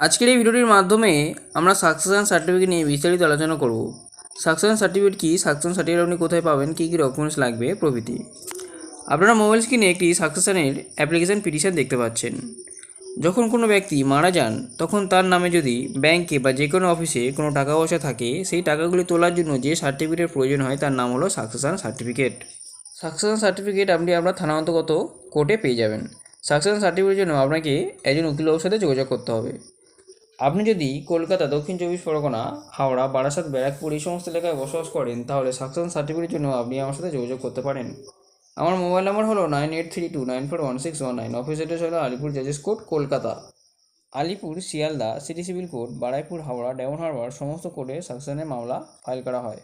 আজকের এই ভিডিওটির মাধ্যমে আমরা সাকসেশন সার্টিফিকেট নিয়ে বিস্তারিত আলোচনা করব। সাকসেশন সার্টিফিকেট কি? সাকসেশন সার্টিফিকেট আপনি কোথায় পাবেন? কী কী ডকুমেন্টস লাগবে? প্রভৃতি। আপনারা মোবাইল স্ক্রিনে একটি সাকসেশনের অ্যাপ্লিকেশন পিটিশন দেখতে পাচ্ছেন। যখন কোনো ব্যক্তি মারা যান, তখন তার নামে যদি ব্যাংকে বা যে কোনো অফিসে কোনো টাকা পয়সা থাকে, সেই টাকাগুলি তোলার জন্য যে সার্টিফিকেটের প্রয়োজন হয়, তার নাম হলো সাকসেশন সার্টিফিকেট সাকসেশন সার্টিফিকেট আপনি আপনার থানা অন্তর্গত কোর্টে পেয়ে যাবেন। সাকসেশন সার্টিফিকেটের জন্য আপনাকে একজন উকিলবাবুর সাথে যোগাযোগ করতে হবে। আপনি যদি কলকাতা, দক্ষিণ চব্বিশ পরগনা, হাওড়া, বারাসাত, ব্যারাকপুর এই সমস্ত এলাকায় বসবাস করেন, তাহলে সাকসেশন সার্টিফিকেটের জন্য আপনি আমার সাথে যোগাযোগ করতে পারেন। আমার মোবাইল নাম্বার হলো nine eight three two nine four one six one nine office address হলো Alipore জাজেস court, Kolkata. Alipore, Sealdah city civil court Baruipur, Howrah, Diamond Harbour, সমস্ত কোর্টে সাকসেশনের মামলা ফাইল করা হয়।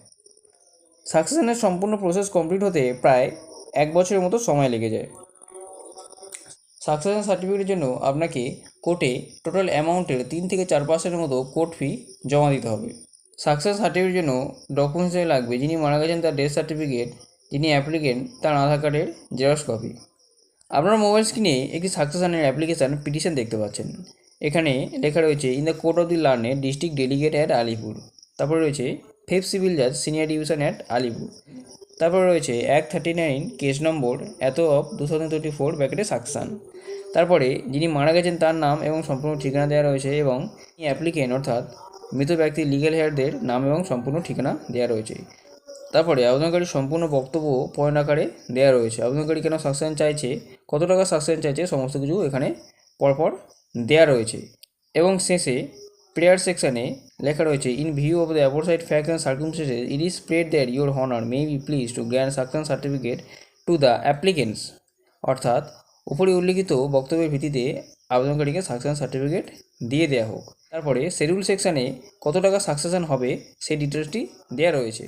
সাকসেশনের সম্পূর্ণ প্রসেস কমপ্লিট হতে প্রায় এক বছরের মতো সময় লেগে যায়। সাকসেশন সার্টিফিকেটের জন্য আপনাকে কোর্টে টোটাল অ্যামাউন্টের তিন থেকে চার পার্সেন্টের মতো কোর্ট ফি জমা দিতে হবে। সাকসেস সার্টিফিকেটের জন্য ডকুমেন্টস হিসেবে লাগবে যিনি মারা গেছেন তার ডেথ সার্টিফিকেট যিনি অ্যাপ্লিকেন্ট তার আধার কার্ডের জেরক্স কপি আপনার মোবাইল স্ক্রিনে একটি সাকসেশনের অ্যাপ্লিকেশান পিটিশন দেখতে পাচ্ছেন। এখানে লেখা রয়েছে in the court of the লার্নের district delegate at Alipore তারপরে রয়েছে ফেফ সিভিল জাজ সিনিয়র ডিভিশন অ্যাট আলিপুর তারপরে রয়েছে এক থার্টি নাইন কেস নম্বর এত of two thousand twenty four ব্যাকেটে succession তারপরে যিনি মারা গেছেন তার নাম এবং সম্পূর্ণ ঠিকানা দেওয়া রয়েছে এবং অ্যাপ্লিকেন্ট অর্থাৎ মৃত ব্যক্তির লিগ্যাল হেয়ারদের নাম এবং সম্পূর্ণ ঠিকানা দেওয়া রয়েছে। তারপরে আবেদনকারী সম্পূর্ণ বক্তব্য পয়েন্ট আকারে দেওয়া রয়েছে। আবেদনকারী কেন সাকসেশন চাইছে, কত টাকা সাকসেশন চাইছে, সমস্ত কিছু এখানে পরপর দেওয়া রয়েছে। এবং শেষে প্রেয়ার সেকশনে লেখা রয়েছে in view of the opposite side and circumstances it is prayed that your honour may be pleased to grant succession certificate to the applicants অর্থাৎ, উপরে উল্লিখিত বক্তব্যের ভিত্তিতে আবেদনকারীকে সাকসেশন সার্টিফিকেট দিয়ে দেওয়া হোক। তারপরে শেডিউল সেকশানে কত টাকা সাকসেশন হবে, সেই ডিটেলসটি দেওয়া রয়েছে।